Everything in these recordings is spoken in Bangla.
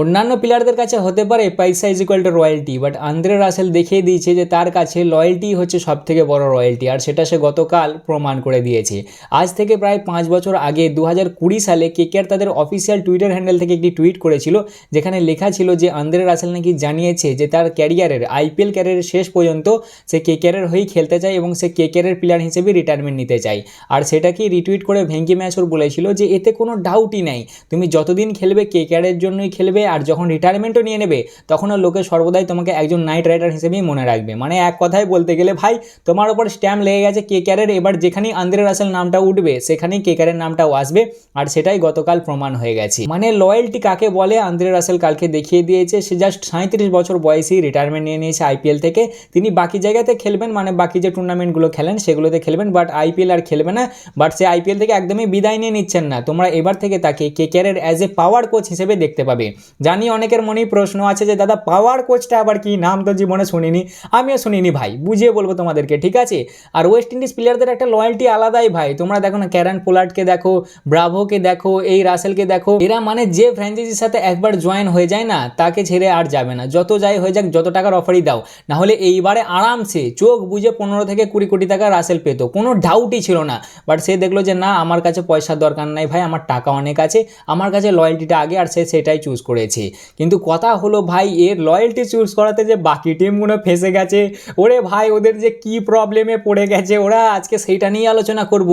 অন্যান্য প্লেয়ারদের কাছে হতে পারে পয়সা is equal to royalty but Andre Russell দেখিয়ে দিয়েছে যে তার কাছে লয়্যালটি হচ্ছে সব থেকে বড় রয়্যালটি আর সেটা সে গতকাল প্রমাণ করে দিয়েছে। আজ থেকে প্রায় পাঁচ বছর আগে দু হাজার কুড়ি সালে কেকেআর তাদের অফিসিয়াল টুইটার হ্যান্ডেল থেকে একটি টুইট করেছিল, যেখানে লেখা ছিল যে আন্দ্রে রাসেল নাকি জানিয়েছে যে তার ক্যারিয়ারের আইপিএল ক্যারিয়ারের শেষ পর্যন্ত সে কেকেআরের হয়েই খেলতে চায় এবং সে কেকেআরের প্লেয়ার হিসেবে রিটায়ারমেন্ট নিতে চায়। আর সেটাকেই রিটুইট করে ভেঙ্কি ম্যাচর বলেছিল যে এতে কোনো ডাউটই নেই। তুমি যতদিন খেলবে কেকেআরের জন্যই খেলবে আর যখন রিটায়ারমেন্টও নিয়ে নেবে তখনও লোকে সর্বদাই তোমাকে একজন নাইট রাইডার হিসেবেই মনে রাখবে। মানে এক কথায় বলতে গেলে ভাই, তোমার ওপর স্ট্যাম্প লেগে গেছে কে কেকেআরের এবার যেখানেই আন্দ্রে রাসেল নামটা উঠবে, সেখানেই কে কেকেআরের নামটাও আসবে, আর সেটাই গতকাল প্রমাণ হয়ে গেছে। মানে লয়্যালটি কাকে বলে? আন্দ্রে রাসেল কালকে দেখিয়ে দিয়েছে, সে জাস্ট সাঁত্রিশ বছর বয়সেই রিটায়ারমেন্ট নিয়ে নিয়েছে আইপিএল থেকে। তিনি বাকি জায়গাতে খেলবেন মানে বাকি যে টুর্নামেন্টগুলো খেলেন, সেগুলোতে খেলবেন বাট আইপিএল আর খেলবে না। বাট সে আইপিএল থেকে একদমই বিদায় নিয়ে নিচ্ছেন না। তোমরা এবার থেকে তাকে কে কেকেআরের অ্যাজ এ পাওয়ার কোচ হিসেবে দেখতে পাবে। জানি অনেকের মনেই প্রশ্ন আছে যে, দাদা পাওয়ার কোচটা আবার কি? নাম তো জীবনে শুনিনি। আমিও শুনিনি ভাই, বুঝিয়ে বলব তোমাদেরকে, ঠিক আছে? আর ওয়েস্ট ইন্ডিজ প্লেয়ারদের একটা লয়্যালটি আলাদাই ভাই। তোমরা দেখো না ক্যারান পোলার্ডকে দেখো ব্রাভোকে দেখো, এই রাসেলকে দেখো, এরা মানে যে ফ্র্যাঞ্চাইজির সাথে একবার জয়েন হয়ে যায় না, তাকে ছেড়ে আর যাবে না। যত যাই হয়ে যাক, যত টাকার অফারই দাও। নাহলে এইবারে আরামসে চোখ বুঝে পনেরো থেকে কুড়ি কোটি টাকা রাসেল পেত। কোনো ডাউটই ছিল না। বাট সে দেখল যে, না, আমার কাছে পয়সার দরকার নাই ভাই, আমার টাকা অনেক আছে, আমার কাছে লয়্যালটিটা আগে, আর সে সেটাই চুজ করেছে। কিন্তু কথা হলো ভাই, এর লয়্যালটি চুজ করাতে যে বাকি টিমগুলো ফেসে গেছে, ওরে ভাই, ওদের যে কি প্রবলেমে পড়ে গেছে, ওরা আজকে সেইটা নিয়ে আলোচনা করব।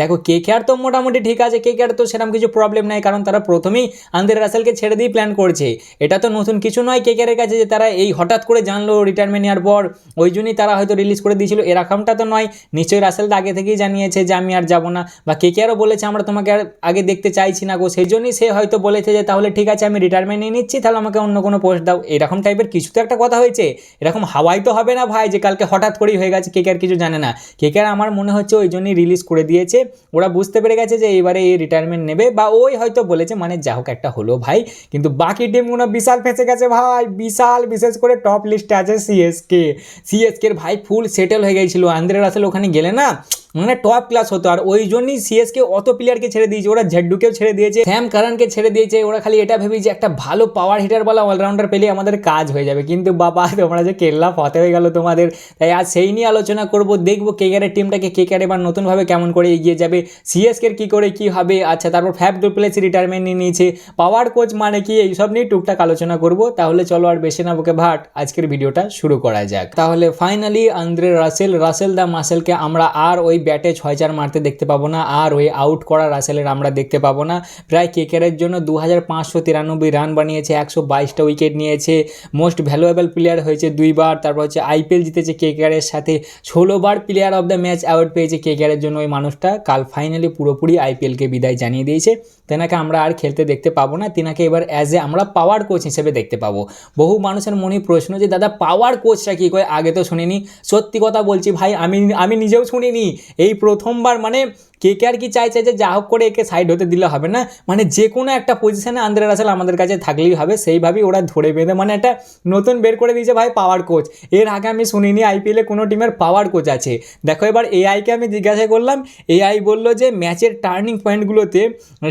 দেখো, কে কেয়ার তো মোটামুটি ঠিক আছে, কে কেয়ার তো সেরকম কিছু প্রবলেম নাই, কারণ তারা প্রথমেই আন্দ্রে রাসেলকে ছেড়ে দিয়ে প্ল্যান করছে। এটা তো নতুন কিছু নয় কে কেয়ারের কাছে যে তারা এই হঠাৎ করে জানলো রিটায়ারমেন্ট নেওয়ার পর। ওই জন্যই তারা হয়তো রিলিজ করে দিয়েছিল এরকমটা তো নয়। নিশ্চয়ই রাসেল আগে থেকেই জানিয়েছে যে আমি আর যাব না, বা কে কেয়ারও বলেছে, আমরা তোমাকে আর আগে দেখতে চাইছি না গো। সেই জন্যই সে হয়তো বলেছে যে, তাহলে ঠিক আছে, আমি রিটায়ারমেন্ট নিয়ে নিচ্ছি, তাহলে আমাকে অন্য কোনো পোস্ট দাও। এরকম টাইপের কিছু তো একটা কথা হয়েছে। এরকম হাওয়াই তো হবে না ভাই, যে কালকে হঠাৎ করেই হয়ে গেছে কেকেআর কিছু জানে না। কেকেআর আমার মনে হচ্ছে ওই জন্যই রিলিজ করে দিয়েছে। ওরা বুঝতে পেরে গেছে যে এবারে এই রিটায়ারমেন্ট নেবে, বা ওই হয়তো বলেছে মানে যা হোক একটা হলো ভাই। কিন্তু বাকি টিমগুলো বিশাল ফেঁসে গেছে ভাই, বিশাল, বিশেষ করে টপ লিস্টে আছে সিএসকে সিএসকের ভাই ফুল সেটেল হয়ে গেছিল। আন্দ্রে রাসেল ওখানে গেলে না মানে টপ ক্লাস হতো। আর ওই জন্যই সিএসকে অত প্লেয়ারকে ছেড়ে দিয়েছে, ওরা ঝেড্ডুকেও ছেড়ে দিয়েছে স্যাম কারানকে ছেড়ে দিয়েছে। ওরা খালি এটা ভেবে যে একটা ভালো পাওয়ার হিটার বলা অলরাউন্ডার পেলে আমাদের কাজ হয়ে যাবে। কিন্তু বাবা, তোমরা যে কেল্লা ফতে হয়ে গেল তোমাদের। তাই আজ সেই নিয়ে আলোচনা করব, দেখব কেকারের টিমটাকে কে কেকার এবার নতুনভাবে কেমন করে এগিয়ে যাবে। সিএসকের কী করে কী হবে? আচ্ছা তারপর ফ্যাব ডুপ্লেসি রিটায়ারমেন্ট নিয়ে নিয়েছে। পাওয়ার কোচ মানে কি? এইসব নিয়ে টুকটাক আলোচনা করব। তাহলে চলো আর বেশি না বুকে ভাট, আজকের ভিডিওটা শুরু করা যাক। তাহলে finally Andre Russell Russell the মাসেলকে আমরা আর ওই ব্যাটে ছয় চার মারতে দেখতে পাবো না, আর ওই আউট করা রাসেলের আমরা দেখতে পাবো না। প্রায় কেকেরের জন্য দু হাজার পাঁচশো তিরানব্বই রান বানিয়েছে, একশো বাইশটা উইকেট নিয়েছে। মোস্ট ভ্যালুয়েবল প্লেয়ার হয়েছে দুইবার, তারপর হচ্ছে আইপিএল জিতেছে কেকেআরের সাথে। ষোলোবার player of the match award পেয়েছে কেকেআরের জন্য ওই মানুষটা, কাল ফাইনালি পুরোপুরি আইপিএলকে বিদায় জানিয়ে দিয়েছে। তেনাকে আমরা আর খেলতে দেখতে পাবো না। তেনাকে এবার অ্যাজ এ আমরা পাওয়ার কোচ হিসেবে দেখতে পাবো। বহু মানুষের মনে প্রশ্ন যে, দাদা পাওয়ার কোচটা কী করে? আগে তো শুনিনি। সত্যি কথা বলছি ভাই, আমি আমি নিজেও শুনিনি। এই প্রথমবার মানে কে কে আর কি চাইছে যে যা হোক করে একে সাইড হতে দিলে হবে না? মানে যে কোনো একটা পজিশনে আন্দ্রে রাসেল আমাদের কাছে থাকলেই হবে, সেইভাবেই ওরা ধরে বেঁধে মানে একটা নতুন বের করে দিয়েছে ভাই পাওয়ার কোচ এর আগে আমি শুনিনি আইপিএলে কোনো টিমের পাওয়ার কোচ আছে। দেখো এবার এআইকে আমি জিজ্ঞাসা করলাম এআই বলল যে ম্যাচের টার্নিং পয়েন্টগুলোতে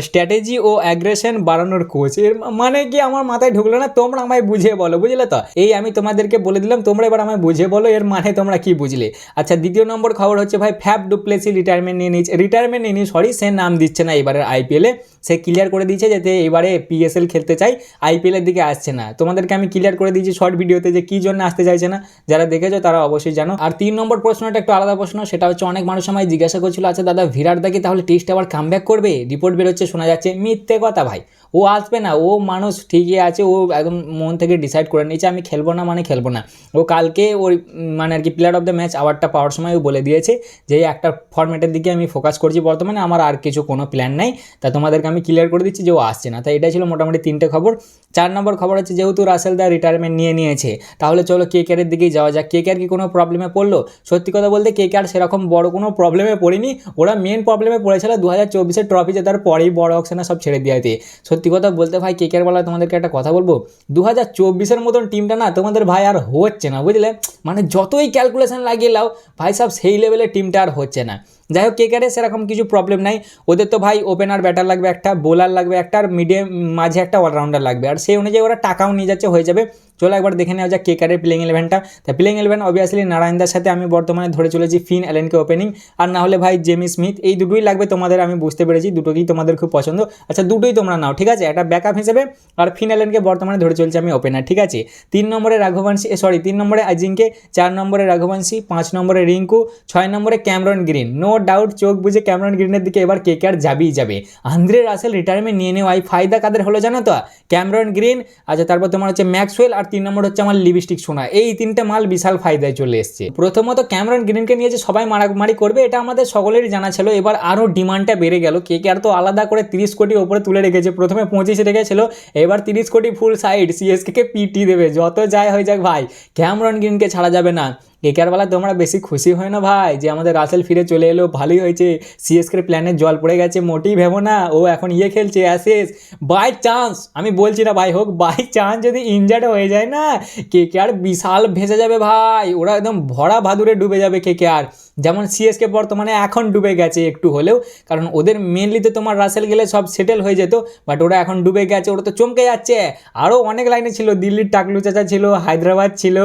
স্ট্র্যাটেজি ও অ্যাগ্রেশন বাড়ানোর কোচ এর মানে কি আমার মাথায় ঢুকলো না? তোমরা আমায় বুঝিয়ে বলো, বুঝলে তো? এই আমি তোমাদেরকে বলে দিলাম, তোমরা এবার আমায় বুঝিয়ে বলো, এর মানে তোমরা কি বুঝলে? আচ্ছা দ্বিতীয় নম্বর খবর হচ্ছে ভাই ফ্যাব ডুপ্লেসি রিটায়ারমেন্ট নিয়ে নিচ্ছে রিটায়ারমেন্ট নিয়ে সরি সে নাম দিচ্ছে না এবারের আইপিএলে সে ক্লিয়ার করে দিয়েছে যাতে এবারে পিএসএল খেলতে চাই আইপিএলের দিকে আসছে না। তোমাদেরকে আমি ক্লিয়ার করে দিয়েছি শর্ট ভিডিওতে যে কী জন্য আসতে চাইছে না। যারা দেখেছ তারা অবশ্যই জানো। আর তিন নম্বর প্রশ্নটা একটু আলাদা প্রশ্ন, সেটা হচ্ছে অনেক মানুষ আমায় জিজ্ঞাসা করছিল আচ্ছা দাদা ভিরাট দাকে তাহলে টেস্ট আবার কামব্যাক করবে? রিপোর্ট বেরোচ্ছে, শোনা যাচ্ছে, মিথ্যে কথা ভাই। ও আসবে না, ও মানুষ ঠিকই আছে, ও একদম মন থেকে ডিসাইড করে নিয়েছে, আমি খেলব না মানে খেলব না। ও কালকে ওর মানে আর কি প্লেয়ার অফ দ্য ম্যাচ আওয়ারটা পাওয়ার সময় ও বলে দিয়েছে যে একটা ফর্মেটের দিকে আমি ফোকাস করছি। বর্তমানে, আমার আর কিছু কোনো প্ল্যান নাই। তা তোমাদেরকে আমি ক্লিয়ার করে দিচ্ছি যে ও আসছে না। তাই এটা ছিল মোটামুটি তিনটে খবর। চার নম্বর খবর হচ্ছে, যেহেতু রাসেল দা রিটায়ারমেন্ট নিয়ে নিয়েছে, তাহলে চলো কে কেয়ারের দিকেই যাওয়া যাক। কে কেয়ার কি কোনো প্রবলেমে পড়ল? সত্যি কথা বলতে কে কেয়ার সেরকম বড় কোনো প্রবলেমে পড়িনি। ওরা মেন প্রবলেমে পড়েছিল দু হাজার চব্বিশের ট্রফি জেতার পরেই বড় অকশনে সব ছেড়ে দিয়েছে সত্যি কথা বলতে ভাই কে কেয়ার বলা তোমাদেরকে একটা কথা বলব? দু হাজার চব্বিশের মতন টিমটা না, তোমাদের ভাই আর হচ্ছে না, বুঝলে? মানে যতই ক্যালকুলেশন লাগিয়ে লাও, ভাই সব সেই লেভেলের টিমটা আর হচ্ছে না। যাই হোক কেকারে সেরকম কিছু প্রবলেম নাই। ওদের তো ভাই ওপেনার ব্যাটার লাগবে একটা বোলার লাগবে একটা, আর মিডিয়াম মাঝে একটা অলরাউন্ডার লাগবে। আর সেই অনুযায়ী ওরা টাকাও নিয়ে যাচ্ছে, হয়ে যাবে। চলো একবার দেখে নেওয়া যাক কেকারের প্লেইং ইলেভেনটা তা প্লেইং ইলেভেন অবভিয়াসলি নারায়ণদার সাথে আমি বর্তমানে ধরে চলেছি ফিন অ্যালেনকে ওপেনিং আর না হলে ভাই জেমি স্মিথ এই দুটোই লাগবে তোমাদের, আমি বুঝতে পেরেছি, দুটোকেই তোমাদের খুব পছন্দ। আচ্ছা দুটোই তোমরা নাও, ঠিক আছে? একটা ব্যাকআপ হিসেবে। আর ফিন অ্যালেনকে বর্তমানে ধরে চলছে আমি ওপেনার ঠিক আছে? তিন নম্বরে রাঘবংশী সরি তিন নম্বরে আজিঙ্কে চার নম্বরে রাঘবংশী পাঁচ নম্বরে রিঙ্কু, ছয় নম্বরে ক্যামরন গ্রিন নো ডাউট চোখ বুঝে ক্যামরন গ্রিনের দিকে এবার কে কে আর যাবেই যাবে। আন্দ্রে রাসেল রিটায়ারমেন্ট নিয়ে নেওয়া এই ফায়দা কাদের হলো জানো তো? ক্যামরন গ্রিন আচ্ছা তারপর তোমার হচ্ছে ম্যাক্সওয়েল আর তিন নম্বর হচ্ছে আমার লিপস্টিক সোনা। এই তিনটে মাল বিশাল ফায়দায় চলে এসছে। প্রথমত ক্যামরন গ্রিনকে নিয়ে যে সবাই মারামারি করবে, এটা আমাদের সকলেরই জানা ছিল। এবার আরও ডিমান্ডটা বেড়ে গেল। কে কে আর তো আলাদা করে তিরিশ কোটি ওপরে তুলে রেখেছে। প্রথমে পঁচিশে রেখেছিল এবার তিরিশ কোটি ফুল সাইড সিএসকে পিটি দেবে। যত যায় হয়ে যাক ভাই ক্যামরন গ্রিনকে ছাড়া যাবে না। কেকারবেলা তোমরা বেশি খুশি হয় না ভাই যে আমাদের রাসেল ফিরে চলে এলো? ভালোই হয়েছে। সিএসকের প্ল্যানের জল পড়ে গেছে, মোটেই ভেবো না। ও এখন ইয়ে খেলছে অ্যাসেস বাই চান্স আমি বলছি না ভাই হোক বাই চান্স যদি ইনজার্ড হয়ে যায় না কে কে আর বিশাল ভেসে যাবে ভাই। ওরা একদম ভরা ভাদুরে ডুবে যাবে কে কে আর যেমন সিএসকে বর্তমানে এখন ডুবে গেছে একটু হলেও, কারণ ওদের মেনলি তো তোমার রাসেল গেলে সব সেটেল হয়ে যেত বাট ওরা এখন ডুবে গেছে, ওরা তো চমকে যাচ্ছে। আরও অনেক লাইনে ছিল, দিল্লির টাকলু চাচা ছিল, হায়দ্রাবাদ ছিল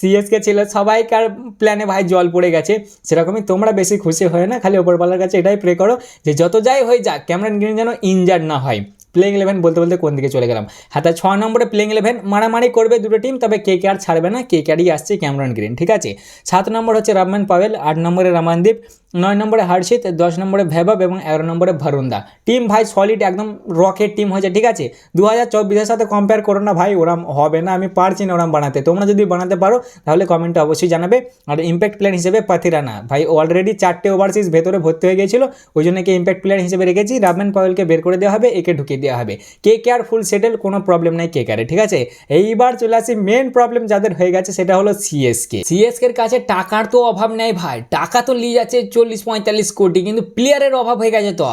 সিএসকে ছিল, সবাইকার প্ল্যানে ভাই জল পড়ে গেছে। সেরকমই তোমরা বেশি খুশি হয় না, খালি ওপরওয়ালার কাছে এটাই প্রে করো যে যত যাই হয়ে যাক, ক্যামেরান গ্রিন যেন ইনজার্ড না হয়। প্লেইং ইলেভেন বলতে বলতে কোন দিকে চলে গেলাম? হ্যাঁ তা ছ নম্বরে প্লেইং ইলেভেন মারামারি করবে দুটো টিম তবে কে কে আর ছাড়বে না। কে কেয়ারই আসছে ক্যামরন গ্রিন ঠিক আছে? সাত নম্বর হচ্ছে রামমান পাভেল আট নম্বরে রামানদীপ নয় নম্বরে হর্ষিত দশ নম্বরে ভেবাব এবং এগারো নম্বরে ভারুন্দা টিম ভাই সলিড একদম রকেট টিম হয়েছে, ঠিক আছে? দু হাজার চব্বিশের সাথে কম্পেয়ার করো না ভাই, ওরাম হবে না, আমি পারছি না ওরাম বানাতে। তোমরা যদি বানাতে পারো, তাহলে কমেন্টে অবশ্যই জানাবে। আর ইম্প্যাক্ট প্লেয়ার হিসেবে পাথিরানা, ভাই অলরেডি চারটে ওভারসিজ ভেতরে ভর্তি হয়ে গেছিল ওই জন্য কি ইম্প্যাক্ট প্লেয়ার হিসেবে রেখেছি। রামমান পাওয়েলকে বের করে দেওয়া হবে, একে ঢুকিয়ে দেওয়া হবে। কে কে আর ফুল সেটেল কোনো প্রবলেম নাই কে কারে ঠিক আছে? এইবার চলে আসি মেন প্রবলেম যাদের হয়ে গেছে, সেটা হলো সিএসকে সিএসকের কাছে টাকার তো অভাব নেই ভাই। টাকা তো নিয়ে যাচ্ছে চল্লিশ পঁয়তাল্লিশ কোটি, কিন্তু প্লেয়ারের অভাব হয়ে গেছে তো।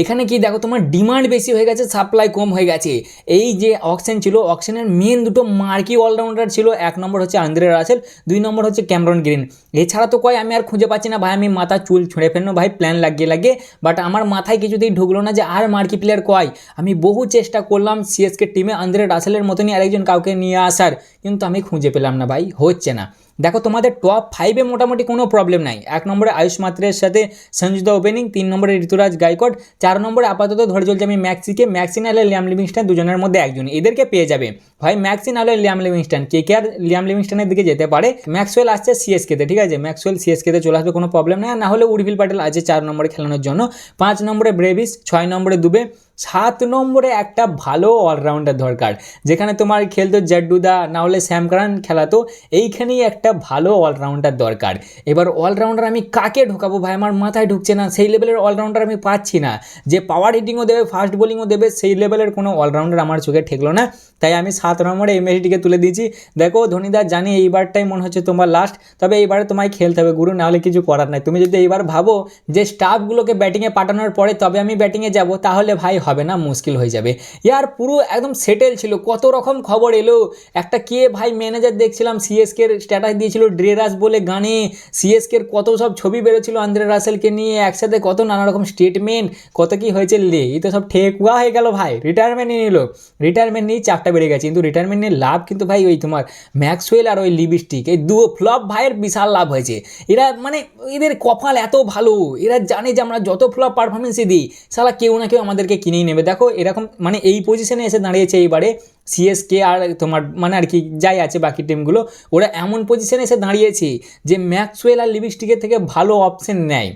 এখানে কি দেখো, তোমার ডিমান্ড বেশি হয়ে গেছে সাপ্লাই কম হয়ে গেছে। এই যে অকশন ছিল অকশনের মেন দুটো মার্কি অলরাউন্ডার ছিল। এক নম্বর হচ্ছে আন্দ্রে রাসেল দুই নম্বর হচ্ছে ক্যামরন গ্রিন এছাড়া তো কয়, আমি আর খুঁজে পাচ্ছি না ভাই, আমি মাথা চুল ছুঁড়ে ফেলনো ভাই প্ল্যান লাগিয়ে লাগিয়ে। বাট আমার মাথায় কিছুতেই ঢুকলো না যে আর মার্কি প্লেয়ার কয়। আমি বহু চেষ্টা করলাম সিএসকে টিমে আন্দ্রে রাসেলের মতনই আরেকজন কাউকে নিয়ে আসার, কিন্তু আমি খুঁজে পেলাম না ভাই, হচ্ছে না। দেখো, তোমাদের টপ ফাইভে মোটামুটি কোনো প্রবলেম নাই। এক নম্বরে আয়ুষ মাত্রের সাথে সঞ্জুদা ওপেনিং তিন নম্বরে ঋতুরাজ গাইকট, চার নম্বরে আপাতত ধরে চলছে আমি ম্যাক্সিকে। ম্যাক্সি নাহলে লিয়াম লিভিংস্টান দুজনের মধ্যে একজন। এদেরকে পেয়ে যাবে। ভাই, ম্যাক্সি নাহলে লিয়াম লিভিংস্টান, কে কে আর লিয়াম লিভিংস্টানের দিকে যেতে পারে? ম্যাক্সওয়েল আসছে সিএসকেতে ঠিক আছে? ম্যাক্সওয়েল সিএসকেতে চলে আসবে, কোনো প্রবলেম নেই। আর না হলে উর্ভিল প্যাটেল আছে চার নম্বরে খেলানোর জন্য। পাঁচ নম্বরে ব্রেভিস, ছয় নম্বরে দুবে সাত নম্বরে একটা ভালো অলরাউন্ডার দরকার। যেখানে তোমার খেলতো জাড্ডুদা, না হলে শ্যামকারান খেলাতো, এইখানেই একটা ভালো অলরাউন্ডার দরকার। এবার অলরাউন্ডার আমি কাকে ঢোকাবো ভাই? আমার মাথায় ঢুকছে না, সেই লেভেলের অলরাউন্ডার আমি পাচ্ছি না। যে পাওয়ার হিটিংও দেবে ফাস্ট বোলিংও দেবে, সেই লেভেলের কোনো অলরাউন্ডার আমার চোখে ঠেকলো না। তাই আমি সাত নম্বরে এমএসডিকে তুলে দিয়েছি। দেখো ধোনিদা জানি এইবারটাই মনে হচ্ছে তোমার লাস্ট তবে এইবারে তোমায় খেলতে হবে গুরু নাহলে কিছু করার নাই। তুমি যদি এইবার ভাবো যে স্টাফগুলোকে ব্যাটিংয়ে পাঠানোর পরে তবে আমি ব্যাটিংয়ে যাব, তাহলে ভাই হবে না, মুশকিল হয়ে যাবে। ইয়ার পুরো একদম সেটেল ছিল, কত রকম খবর এলো। একটা কে ভাই ম্যানেজার দেখছিলাম সিএসকের স্ট্যাটাস দিয়েছিল ড্রেরাস বলে গানে। সিএসকের কত সব ছবি বেরোছিল আন্দ্রে রাসেলকে নিয়ে, একসাথে কত নানা রকম স্টেটমেন্ট কত কি হয়েছে লে, এই তো সব ঠেকুয়া হয়ে গেল ভাই রিটায়ারমেন্ট নিয়ে নিল। রিটায়ারমেন্ট নিয়ে চাপটা বেড়ে গেছে, কিন্তু রিটায়ারমেন্ট নিয়ে লাভ কিন্তু ভাই ওই তোমার ম্যাক্সওয়েল আর ওই লিপস্টিক এই দু ফ্লপ ভাইয়ের বিশাল লাভ হয়েছে। এরা মানে এদের কপাল এত ভালো, এরা জানে যে আমরা যত ফ্লপ পারফরমেন্সই দিই সালা কেউ না কেউ আমাদেরকে কিনেই নেবে। দেখো, এরকম মানে এই পজিশনে এসে দাঁড়িয়েছে এইবারে সিএসকে আর তোমার মানে আর কি যাই আছে বাকি টিমগুলো ওরা এমন পজিশনে এসে দাঁড়িয়েছে যে ম্যাক্সওয়েল আর লিপস্টিকের থেকে ভালো অপশন নেয়।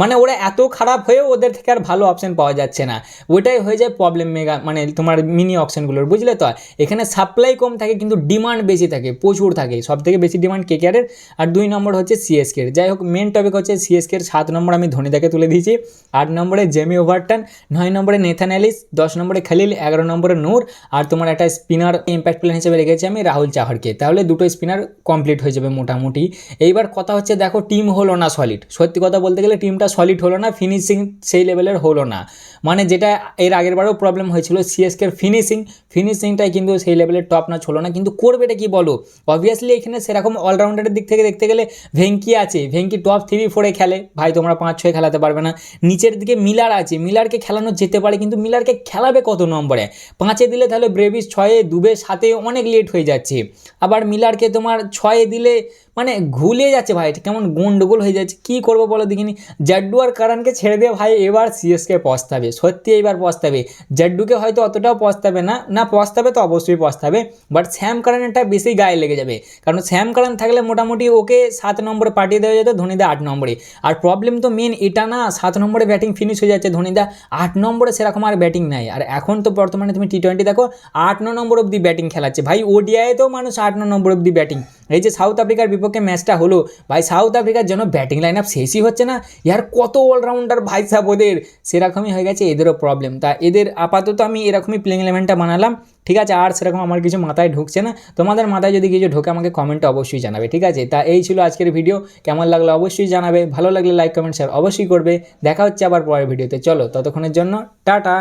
মানে ওরা এত খারাপ হয়েও ওদের থেকে আর ভালো অপশান পাওয়া যাচ্ছে না। ওইটাই হয়ে যায় প্রবলেম মেগা মানে তোমার মিনি অপশনগুলোর বুঝলে তো? এখানে সাপ্লাই কম থাকে কিন্তু ডিমান্ড বেশি থাকে, প্রচুর থাকে। সব থেকে বেশি ডিমান্ড কেকেআরের আর দুই নম্বর হচ্ছে সিএসকের যাই হোক মেন টপিক হচ্ছে সিএসকের সাত নম্বর আমি ধোনিদাকে তুলে দিয়েছি। আট নম্বরে জেমি ওভারটন নয় নম্বরে নেথান অ্যালিস দশ নম্বরে খালিল এগারো নম্বরে নূর আর তোমার একটা স্পিনার ইম্প্যাক্ট প্লেয়ার হিসেবে রেখেছি আমি রাহুল চাহারকে তাহলে দুটো স্পিনার কমপ্লিট হয়ে যাবে মোটামুটি। এইবার কথা হচ্ছে, দেখো টিম হলো না সলিড সত্যি কথা বলতে গেলে টিমটা অতটা সলিড হলো না ফিনিশিং সেই লেভেলের হলো না। মানে যেটা এর আগের বারেও প্রবলেম হয়েছিল সিএসকের ফিনিশিং ফিনিশিংটাই কিন্তু সেই লেভেলের টপ না হলো না। কিন্তু করবে এটা কি বলো? অবভিয়াসলি এখানে সেরকম অলরাউন্ডারের দিক থেকে দেখতে গেলে ভেঙ্কি আছে ভেঙ্কি টপ থ্রি ফোরে খেলে। ভাই, তোমরা পাঁচ ছয় খেলাতে পারবে না। নিচের দিকে মিলার আছে মিলারকে খেলানো যেতে পারে, কিন্তু মিলারকে খেলাবে কত নম্বরে? পাঁচে দিলে তাহলে ব্রেভিস ছয়ে, দুবে, সাতে অনেক লেট হয়ে যাচ্ছে। আবার মিলারকে তোমার ছয়ে দিলে মানে ঘুলে যাচ্ছে ভাই কেমন গন্ডগোল হয়ে যাচ্ছে, কী করব বলো দেখিনি? জাড্ডু আর কারণকে ছেড়ে দিয়ে ভাই এবার সিএসকে পস্তাবে। সত্যি এইবার পস্তাবে। জাড্ডুকে হয়তো অতটাও পস্তাবে না। না, পস্তাবে তো অবশ্যই পস্তাবে বাট শ্যাম কারণেরটা বেশি গায়ে লেগে যাবে। কারণ শ্যাম কারণ থাকলে মোটামুটি ওকে সাত নম্বরে পাঠিয়ে দেওয়া যেত ধোনিদা আট নম্বরে। আর প্রবলেম তো মেন এটা না, সাত নম্বরে ব্যাটিং ফিনিশ হয়ে যাচ্ছে ধোনিদা। আট নম্বরে সেরকম আর ব্যাটিং নাই। আর এখন তো বর্তমানে তুমি টি টোয়েন্টি দেখো, আট, ন নম্বর অব্দি ব্যাটিং খেলাচ্ছে। ভাই ওডিআইতেও মানুষ আট, ন নম্বর অব্দি ব্যাটিং এই যে সাউথ আফ্রিকার বিপক্ষে ম্যাচটা হলো, ভাই সাউথ আফ্রিকার জন্য ব্যাটিং লাইন আপ শেষই হচ্ছে না। ইয়ার কত অলরাউন্ডার ভাই সাহেব ওদের? সেরকমই হয়ে গেছে, এদেরও প্রবলেম তা এদের আপাতত আমি এরকমই প্লেইং ইলেভেনটা বানালাম। ঠিক আছে, আর সেরকম আমার কিছু মাথায় ঢুকছে না। তোমাদের মাথায় যদি কিছু ঢোকে, আমাকে কমেন্টে অবশ্যই জানাবে, ঠিক আছে? তা এই ছিল আজকের ভিডিও কেমন লাগল অবশ্যই জানাবে। ভালো লাগলে লাইক কমেন্ট শেয়ার অবশ্যই করবে। দেখা হচ্ছে আবার পরের ভিডিওতে চলো, ততক্ষণের জন্য, টাটা!